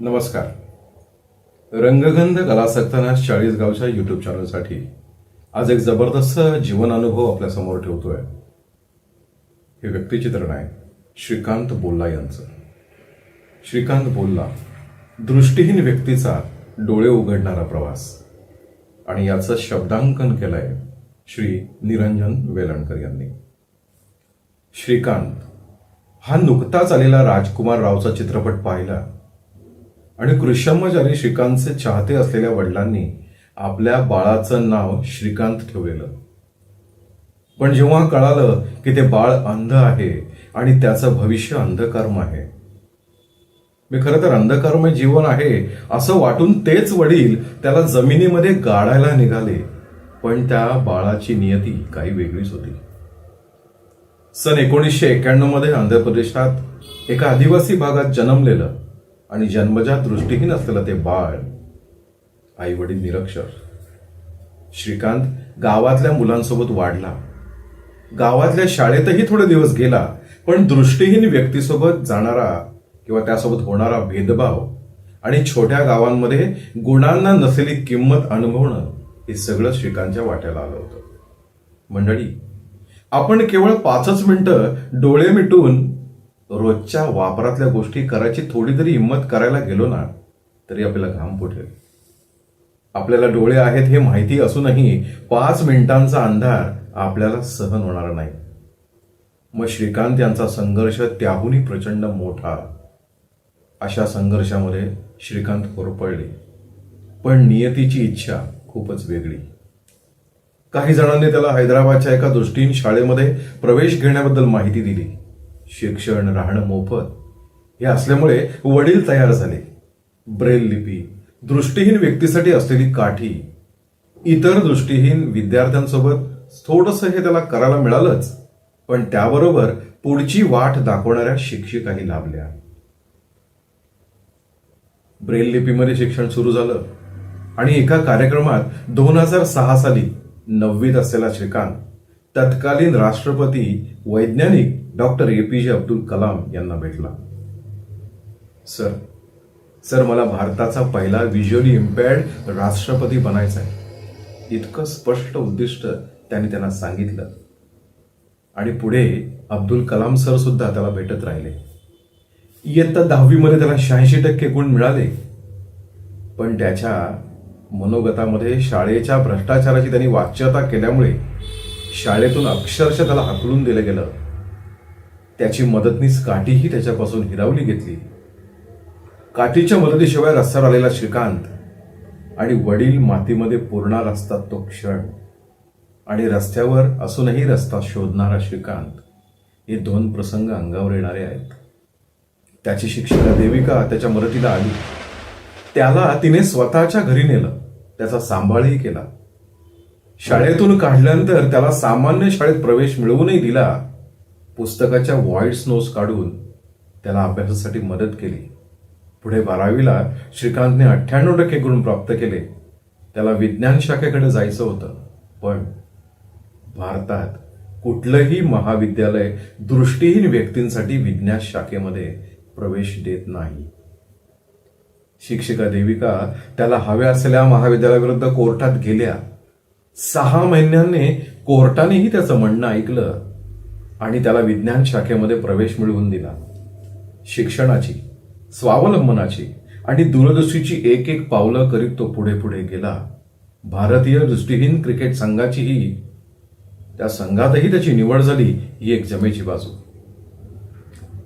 नमस्कार. रंगगंध कलासक्ताना चाळीसगावच्या YouTube YouTube चॅनलसाठी आज एक जबरदस्त जीवन अनुभव आपल्यासमोर ठेवतोय. हे व्यक्तिचित्रण आहे. श्रीकांत बोल्ला यांचं. श्रीकांत बोल्ला दृष्टीहीन व्यक्तीचा डोळे उघडणारा प्रवास आणि याचं शब्दांकन केलंय श्री निरंजन वेलणकर यांनी. श्रीकांत हा नुकताच आलेला राजकुमार रावचा चित्रपट पाहिला. आणि कृष्णमचारी श्रीकांतचे चाहते असलेल्या वडिलांनी आपल्या बाळाचं नाव श्रीकांत ठेवलेलं. पण जेव्हा कळालं की ते बाळ अंध आहे आणि त्याचं भविष्य अंधकर्म आहे. मी खरं तर अंधकर्मय जीवन आहे असं वाटून तेच वडील त्याला जमिनीमध्ये गाडायला निघाले पण त्या बाळाची नियती काही वेगळीच होती. सन एकोणीसशे एक्क्याण्णवमध्ये आंध्र प्रदेशात एका आदिवासी भागात जन्मलेलं आणि जन्मजात दृष्टीहीन असलेलं ते बाळ आई वडील निरक्षर. श्रीकांत गावातल्या मुलांसोबत वाढला. गावातल्या शाळेतही थोडे दिवस गेला पण दृष्टीहीन व्यक्तीसोबत जाणारा किंवा त्यासोबत होणारा भेदभाव आणि छोट्या गावांमध्ये गुणांना नसलेली किंमत अनुभवणं हे सगळं श्रीकांतच्या वाट्याला आलं होतं. मंडळी आपण केवळ पाचच मिनिटं डोळे मिटून रोजच्या वापरातल्या गोष्टी करायची थोडी तरी हिंमत करायला गेलो ना तरी आपल्याला घाम फुटेल. आपल्याला डोळे आहेत हे माहिती असूनही पाच मिनिटांचा अंधार आपल्याला सहन होणार नाही. मग श्रीकांत यांचा संघर्ष त्याहूनही प्रचंड मोठा. अशा संघर्षामध्ये श्रीकांत होरपळले पण नियतीची इच्छा खूपच वेगळी. काही जणांनी त्याला हैदराबादच्या एका दृष्टीन शाळेमध्ये प्रवेश घेण्याबद्दल माहिती दिली. शिक्षण राहणं मोफत हे असल्यामुळे वडील तयार झाले. ब्रेल लिपी दृष्टीहीन व्यक्तीसाठी असलेली काठी इतर दृष्टीहीन विद्यार्थ्यांसोबत थोडंसं हे त्याला करायला मिळालंच पण त्याबरोबर पुढची वाट दाखवणाऱ्या शिक्षिकाही लाभल्या. ब्रेल लिपीमध्ये शिक्षण सुरू झालं. आणि एका कार्यक्रमात दोन हजार सहा साली नववीत असलेला श्रीकांत तत्कालीन राष्ट्रपती वैज्ञानिक डॉक्टर ए पी जे अब्दुल कलाम यांना भेटला. सर सर मला भारताचा पहिला व्हिज्युअली इम्पेअर्ड राष्ट्रपती बनायचा आहे. इतकं स्पष्ट उद्दिष्ट त्यांनी त्यांना सांगितलं. आणि पुढे अब्दुल कलाम सर सुद्धा त्याला भेटत राहिले. इयत्ता दहावीमध्ये त्याला शहाऐंशी टक्के गुण मिळाले. पण त्याच्या मनोगतामध्ये शाळेच्या भ्रष्टाचाराची त्यांनी वाच्यता केल्यामुळे शाळेतून अक्षरशः त्याला हाकलून दिलं गेलं. त्याची मदतनीस काठीही त्याच्यापासून हिरावली घेतली. काठीच्या मदतीशिवाय रस्त्यावर आलेला श्रीकांत आणि वडील मातीमध्ये पुरणार असतात तो क्षण आणि रस्त्यावर असूनही रस्ता शोधणारा श्रीकांत हे दोन प्रसंग अंगावर येणारे आहेत. त्याची शिक्षिका देविका त्याच्या मदतीला आली. त्याला तिने स्वतःच्या घरी नेलं. त्याचा सांभाळही केला. शाळेतून काढल्यानंतर त्याला सामान्य शाळेत प्रवेश मिळवूनही दिला. पुस्तकाच्या व्हॉइस नोट्स काढून त्याला अभ्यासासाठी मदत केली. पुढे बारावीला श्रीकांतने अठ्ठ्याण्णव टक्के गुण प्राप्त केले. त्याला विज्ञान शाखेकडे जायचं होतं. पण भारतात कुठलंही महाविद्यालय दृष्टीहीन व्यक्तींसाठी विज्ञान शाखेमध्ये प्रवेश देत नाही. शिक्षिका देविका त्याला हव्या असलेल्या महाविद्यालयाविरुद्ध कोर्टात गेल्या. सहा महिन्यांनी कोर्टानेही त्याचं म्हणणं ऐकलं आणि त्याला विज्ञान शाखेमध्ये प्रवेश मिळवून दिला. शिक्षणाची स्वावलंबनाची आणि दूरदृष्टीची एक एक पावलं करीत तो पुढे पुढे गेला. भारतीय दृष्टीहीन क्रिकेट संघाचीही त्या संघातही त्याची निवड झाली ही एक जमेची बाजू.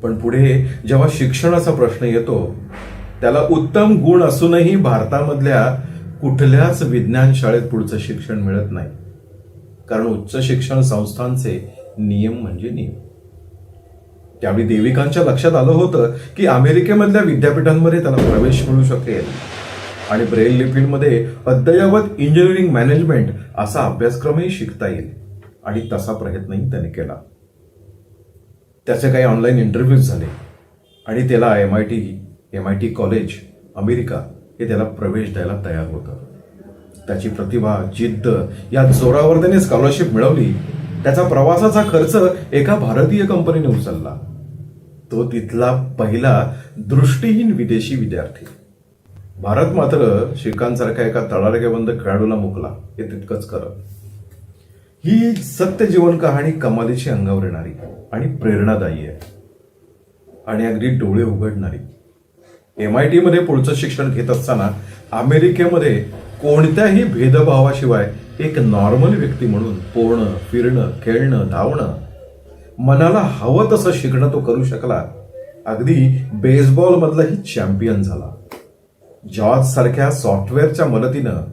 पण पुढे जेव्हा शिक्षणाचा प्रश्न येतो त्याला उत्तम गुण असूनही भारतामधल्या कुठल्याच विज्ञान शाळेत पुढचं शिक्षण मिळत नाही. कारण उच्च शिक्षण संस्थांचे नियम म्हणजे नियम. त्यावेळी देविकांच्या लक्षात आलं होतं की अमेरिकेमधल्या विद्यापीठांमध्ये त्याला प्रवेश मिळू शकेल. आणि ब्रेल लिपीमध्ये अद्ययावत इंजिनिअरिंग मॅनेजमेंट असा अभ्यासक्रमही शिकता येईल. आणि तसा प्रयत्नही त्याने केला. त्याचे काही ऑनलाईन इंटरव्ह्यूज झाले. आणि त्याला M I T M I T college America हे त्याला प्रवेश द्यायला तयार होतं. त्याची प्रतिभा जिद्द या जोरावर त्याने स्कॉलरशिप मिळवली. त्याचा प्रवासाचा खर्च एका भारतीय कंपनीने उचलला. तो तिथला पहिला दृष्टीहीन विदेशी विद्यार्थी. भारत मात्र श्रीकांतसारख्या एका तळारगेबंद खेळाडूला मुकला. हे तितकंच खरं. ही सत्य जीवन कहाणी कमालीची अंगावर येणारी आणि प्रेरणादायी आहे. आणि अगदी डोळे उघडणारी. एम आय टीमध्ये पुढचं शिक्षण घेत असताना अमेरिकेमध्ये कोणत्याही भेदभावाशिवाय एक नॉर्मल व्यक्ती म्हणून पोहणं फिरणं खेळणं धावणं मनाला हवं तसं शिकणं तो करू शकला. अगदी बेसबॉलमधलाही चॅम्पियन झाला. जॉर्ज सारख्या सॉफ्टवेअरच्या मदतीनं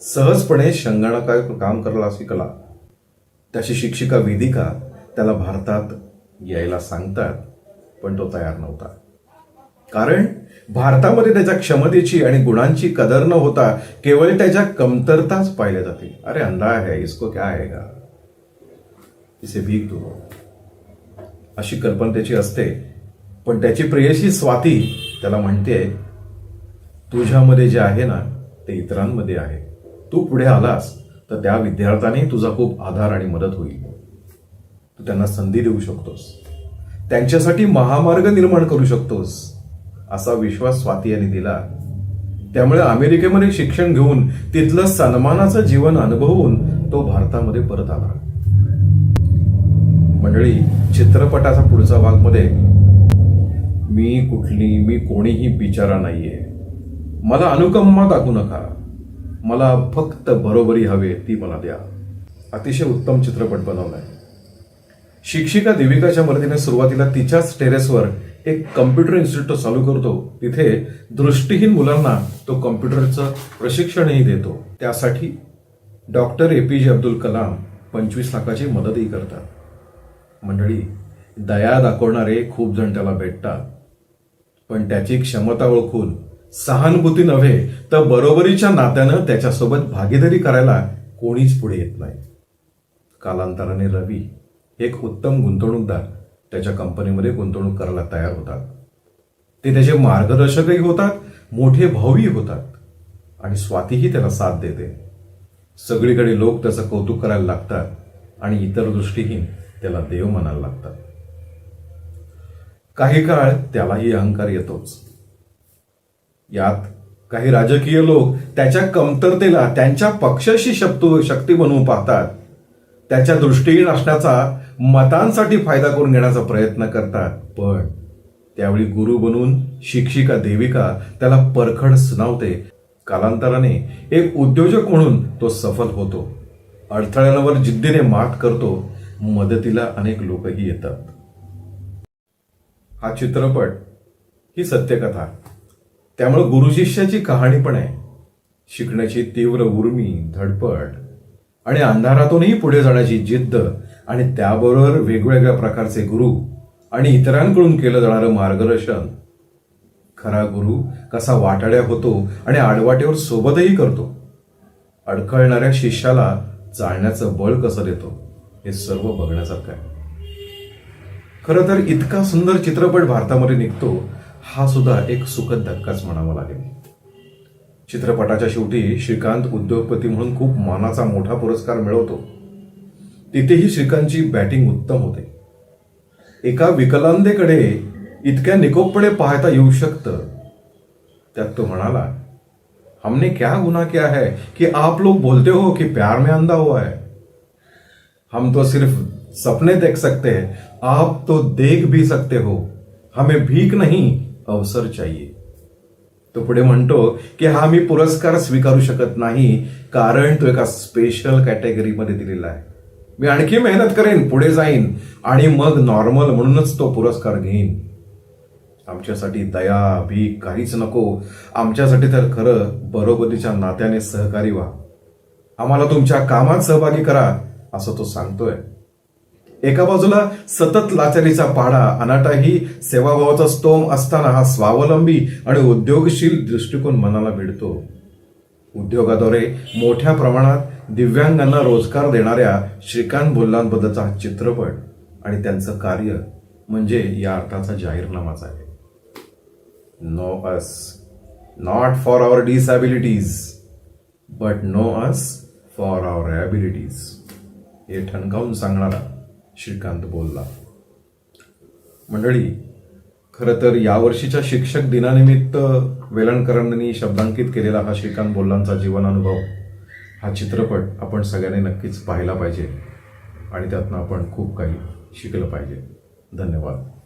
सहजपणे संगणका काम करायला शिकला. त्याची शिक्षिका वेदिका त्याला भारतात यायला सांगतात पण तो तयार नव्हता. कारण भारतामध्ये त्याच्या क्षमतेची आणि गुणांची कदर न होता केवळ त्याच्या कमतरताच पाहिल्या जाते. अरे अंधा है इसको क्या आएगा इसे भीक तू हो. अशी कल्पना त्याची असते. पण त्याची प्रेयशी स्वाती त्याला म्हणते तुझ्यामध्ये जे आहे ना ते इतरांमध्ये आहे. तू पुढे आलास तर त्या विद्यार्थ्यांनी तुझा खूप आधार आणि मदत होईल. तू त्यांना संधी देऊ शकतोस. त्यांच्यासाठी महामार्ग निर्माण करू शकतोस. असा विश्वास स्वाती यांनी दिला. त्यामुळे अमेरिकेमध्ये शिक्षण घेऊन तिथलं सन्मानाचं जीवन अनुभवून तो भारतामध्ये परत आला. मंडळी चित्रपटाचा पुढचा भागमध्ये मी कुठली मी कोणीही बिचारा नाहीये. मला अनुकंपा दाखवू नका. मला फक्त बरोबरी हवे ती मला द्या. अतिशय उत्तम चित्रपट बनवलाय. शिक्षिका देविकाच्या मदतीने सुरुवातीला तिच्याच टेरेसवर एक कम्प्युटर इन्स्टिट्यूट चालू करतो. तिथे दृष्टीहीन मुलांना तो कम्प्युटरचं प्रशिक्षणही देतो. त्यासाठी डॉक्टर ए पी जे अब्दुल कलाम पंचवीस लाखाची मदतही करतात. मंडळी दया दाखवणारे खूप जण त्याला भेटतात. पण त्याची क्षमता ओळखून सहानुभूती नव्हे तर बरोबरीच्या नात्यानं त्याच्यासोबत भागीदारी करायला कोणीच पुढे येत नाही. कालांतराने रवी एक उत्तम गुंतवणूकदार त्याच्या कंपनीमध्ये गुंतवणूक करायला तयार होतात. ते त्याचे मार्गदर्शकही होतात मोठे भाऊही होतात आणि स्वातीही त्याला साथ देते. सगळीकडे लोक त्याचं कौतुक करायला लागतात आणि इतर दृष्टीहीन त्याला देव म्हणायला लागतात. काही काळ त्यालाही अहंकार येतोच. यात काही राजकीय लोक त्याच्या कमतरतेला त्यांच्या पक्षाशी शक्तू शक्ती बनवून पाहतात. त्याच्या दृष्टीहीन असण्याचा मतांसाठी फायदा करून घेण्याचा प्रयत्न करतात पण त्यावेळी गुरु बनून शिक्षिका देविका त्याला परखड सुनावते. कालांतराने एक उद्योजक म्हणून तो सफल होतो. अडथळ्यांवर जिद्दीने मात करतो. मदतीला अनेक लोकही येतात. हा चित्रपट ही सत्यकथा त्यामुळे गुरुशिष्याची कहाणी पण आहे. शिकण्याची तीव्र उर्मी धडपड आणि अंधारातूनही पुढे जाण्याची जिद्द आणि त्याबरोबर वेगवेगळ्या प्रकारचे गुरु आणि इतरांकडून केलं जाणारं मार्गदर्शन. खरा गुरु कसा वाटाड्या होतो आणि आडवाटेवर सोबतही करतो. अडखळणाऱ्या शिष्याला चालण्याचं बळ कसं देतो हे सर्व बघण्यासारखं आहे. खरं तर इतका सुंदर चित्रपट भारतामध्ये निघतो हा सुद्धा एक सुखद धक्काच म्हणावा लागेल. चित्रपटाच्या शेवटी श्रीकांत उद्योगपती म्हणून खूप मानाचा मोठा पुरस्कार मिळवतो. तिथेही श्रीकांतची बॅटिंग उत्तम होते. एका विकलांदेकडे इतक्या निकोपपणे पाहता येऊ शकतं. त्यात तो म्हणाला हमने क्या गुन्हा किया है कि आप लोग बोलते हो कि प्यार में अंधा हुआ है? हम तो सिर्फ सपने देख सकते हैं। आप तो देख भी सकते हो। हमें भीक नहीं अवसर चाहिए। तो पुढे म्हणतो की हा मी पुरस्कार स्वीकारू शकत नाही कारण तो एका स्पेशल कॅटेगरीमध्ये दिलेला आहे. मी आणखी मेहनत करेन पुढे जाईन आणि मग नॉर्मल म्हणूनच तो पुरस्कार घेईन. आमच्यासाठी दया भीक काहीच नको. आमच्यासाठी तर खरं बरोबरीच्या नात्याने सहकारी व्हा. आम्हाला तुमच्या कामात सहभागी करा असं तो सांगतोय. एका बाजूला सतत लाचारीचा पाडा अनाटाही सेवाभावाचा स्तोम असताना हा स्वावलंबी आणि उद्योगशील दृष्टिकोन मनाला भिडतो. उद्योगाद्वारे मोठ्या प्रमाणात दिव्यांगांना रोजगार देणाऱ्या श्रीकांत भुल्लांबद्दलचा हा चित्रपट आणि त्यांचं कार्य म्हणजे या अर्थाचा जाहीरनामाच आहे. Know us not for our disabilities but know us for our abilities हे ठणकावून सांगणारा श्रीकांत बोलला मंडळी खरं तर यावर्षीच्या शिक्षक दिनानिमित्त वेलणकरांनी शब्दांकित केलेला हा श्रीकांत बोल्लांचा जीवनानुभव हा चित्रपट आपण सगळ्यांनी नक्कीच पाहिला पाहिजे आणि त्यातनं आपण खूप काही शिकलं पाहिजे. धन्यवाद.